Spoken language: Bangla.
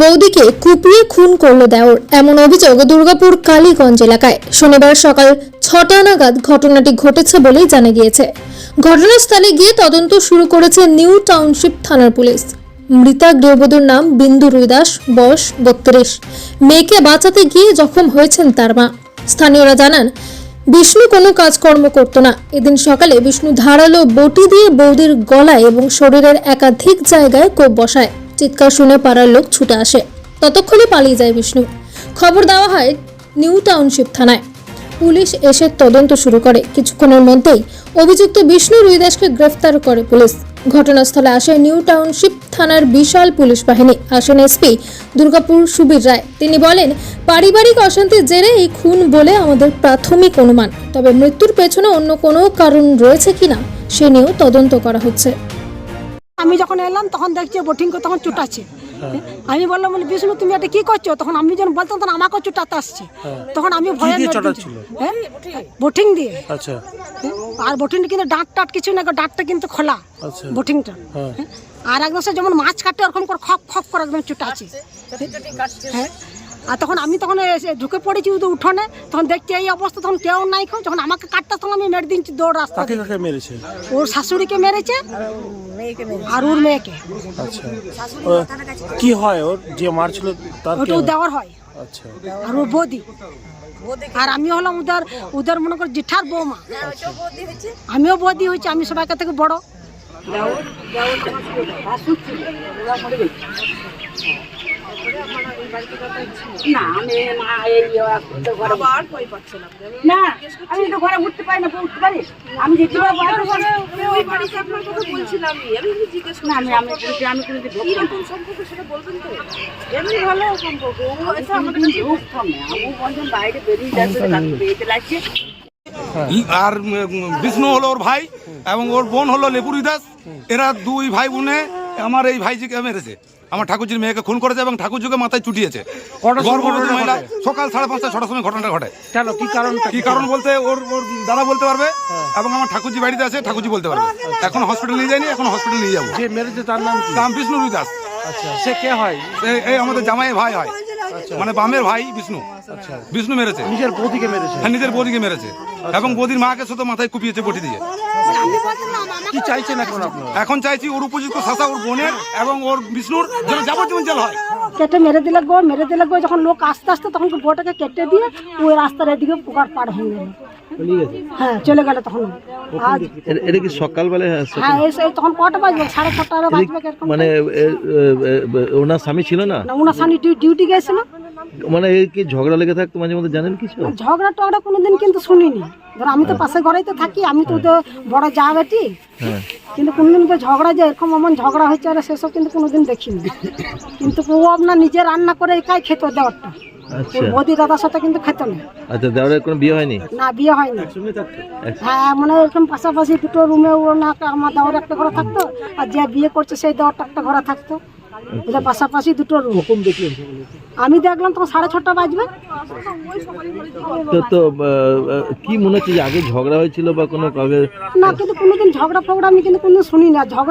বৌদিকে কুপিয়ে খুন করল দেওর, এমন অভিযোগ দুর্গাপুর কালীগঞ্জ এলাকায়। শনিবার সকাল ছটা নাগাদ ঘটনাটি ঘটেছে বলেই জানা গিয়েছে। ঘটনাস্থলে গিয়ে তদন্ত শুরু করেছে নিউ টাউনশিপ থানার পুলিশ। মৃতা গৃহবধূর নাম বিন্দু রুইদাস, বয়স বত্রিশ। মেয়েকে বাঁচাতে গিয়ে জখম হয়েছেন তার মা। স্থানীয়রা জানান, বিষ্ণু কোনো কাজকর্ম করতো না। এদিন সকালে বিষ্ণু ধারালো বটি দিয়ে বৌদির গলায় এবং শরীরের একাধিক জায়গায় কোপ বসায়। চিৎকার শুনে পাড়ার লোক ছুটে আসে। ততক্ষণে পালিয়ে যায় বিষ্ণু। খবর দেওয়া হয় নিউ টাউনশিপ থানায়। পুলিশ এসে তদন্ত শুরু করে। কিছুক্ষণের মধ্যেই অভিযুক্ত বিষ্ণু রুইদাসকে গ্রেফতার করে পুলিশ। ঘটনাস্থলে আসে নিউ টাউনশিপ থানার বিশাল পুলিশ বাহিনী। আসেন এসপি দুর্গাপুর সুবীর রায়। তিনি বলেন, পারিবারিক অশান্তির জেরে এই খুন বলে আমাদের প্রাথমিক অনুমান। তবে মৃত্যুর পেছনে অন্য কোনো কারণ রয়েছে কিনা, সে নিয়েও তদন্ত করা হচ্ছে। আমি যখন এলাম তখন দেখছি বোটিং করে তখন চুটাচ্ছে আমি বললাম বলি বিষ্ণু তুমি এটা কি করছ? তখন আমি যখন বলতাম তখন আমাকেও চুটাতে আসছে। তখন আমি ভয় হ্যাঁ? বোটিং দিয়ে আচ্ছা। হ্যাঁ? আর বোটিংটা কিন্তু ডাঁট টাট কিছু না ডাঁটটা কিন্তু খোলা আচ্ছা। বোটিংটা হ্যাঁ। হ্যাঁ? আর একদম যেমন মাছ কাটে ওরকম করে খপ খপ করে একদম চুটাচ্ছে হ্যাঁ। আর তখন আমি তখন এসে ঢুকে পড়েছি ওদের উঠোনে তখন দেখছি এই অবস্থা তখন কেউ নাই খাও যখন আমাকে কাটতে তখন আমি মেরে দিচ্ছি দৌড় রাস্তা মেরেছে? ওর শাশুড়িকে মেরেছে আর ওর মেয়েকে। আচ্ছা। ও, কি হয়? ওর যে মারছিল তার ওটা হয়? দেওয়ার হয়। আচ্ছা। আর ও বৌদি। আর আমি হলাম উদার উদার মনে কর জেঠার বৌমা। আমিও বৌদি হয়েছি আমি সবাইকে থেকে বড়। না। আমি মা এই ঘরে না। আমি তো ঘরে উঠতে পারি না উঠতে পারি আমি যেতে ওই বাড়িতে আপনার কথা বলছিলাম আমি জিজ্ঞেস না আমি আমি কোনো আমি কোনো কীরকম সম্পর্ক সেটা বলবেন তো। এমনি ভালো সম্পর্ক। ও আচ্ছা আমাদের কাছে বুঝতাম না আমি বলছেন বাইরে বেরিয়ে যাচ্ছে কাকু বেরিয়ে লাগছে। আর বিষ্ণু হলো ওর ভাই এবং ওর বোন হলো লেপুরি দাস। এরা দুই ভাই বোনে আমার এই ভাইজিকে মেরেছে। আমার ঠাকুরজির মেয়েকে খুন করেছে এবং ঠাকুরজিকে মাথায় চুটিয়েছে। গর্ভবতী মহিলা সকাল সাড়ে পাঁচটা ছটার সময় ঘটনাটা ঘটে। কেন? কি কারণ কি? কারণ বলতে ওর ওর দাদা বলতে পারবে এবং আমার ঠাকুরজি বাড়িতে আছে ঠাকুরজি বলতে পারবে। এখন হসপিটাল নিয়ে যায়নি এখন হসপিটাল নিয়ে যাব। যে মেরেছে তার নাম কি? বিষ্ণু রুই দাস। আচ্ছা সে কে হয়? এ- এই আমাদের জামাই ভাই হয়। মানে বামের ভাই বিষ্ণু। আচ্ছা। বিষ্ণু মেরেছে। নিজের বৌদিকে মেরেছে। হ্যাঁ নিজের বৌদিকে মেরেছে। এবং বৌদির মাকে শুধু মাথায় কুপিয়েছে বটি দিয়ে। কি চাইছেন এখন আপনারা? এখন চাইছি ওর উপযুক্ত শাসা ওর বোনের এবং ওর বিষ্ণুর যেন যাবজ্জীবন জেল হয়। কেটে মেরে দিলে গো মেরে দিলে গো যখন লোক আস্তে আস্তে তখন বোটাকে কেটে দিয়ে ওই রাস্তার এদিকে পুকার পার হয়ে গেল। হ্যাঁ চলে গেল তখন। আজ এটা- কি সকালবেলা হ্যাঁ এই তখন কটা বাজবে সাড়ে ছটা বাজবে মানে ওনার স্বামী ছিল না? না উনার স্বামী ডিউটি গেছিল। মানে কি ঝগড়া লেগে থাকতো মাঝে মধ্যে? জানেন কিছু? ঝগড়া টগড়া কোনোদিন কিন্তু শুনিনি। ধর আমি তো পাশে ঘরেই তো থাকি আমি তো ওদের বড় যা বেটি। হ্যাঁ। কিন্তু কোনোদিন তো ঝগড়া যে এরকম এমন ঝগড়া হয়েছে আর সেসব কিন্তু কোনোদিন দেখিনি। কিন্তু ও আপনার নিজে রান্না করে একাই খেত দেওয়ারটা। আচ্ছা। বৌদি দাদার সাথে কিন্তু খেত না। আচ্ছা দেওয়ারের কোনো বিয়ে হয়নি? না বিয়ে হয়নি। হ্যাঁ মানে এরকম পাশাপাশি দুটো রুমে ও না আমার দেওয়ার একটা ঘরে থাকতো আর যে বিয়ে করছে সেই দেওয়ারটা একটা ঘরে থাকতো। ওদের পাশাপাশি দুটো রুম আমি দেখলাম তখন সাড়ে ছটা বাজবে। তো তো কি মনে হচ্ছে যে আগে ঝগড়া হয়েছিল বা কোনো কাউকে না কিন্তু কোনোদিন ঝগড়া ফগড়া আমি কিন্তু কোনোদিন শুনি না ঝগড়া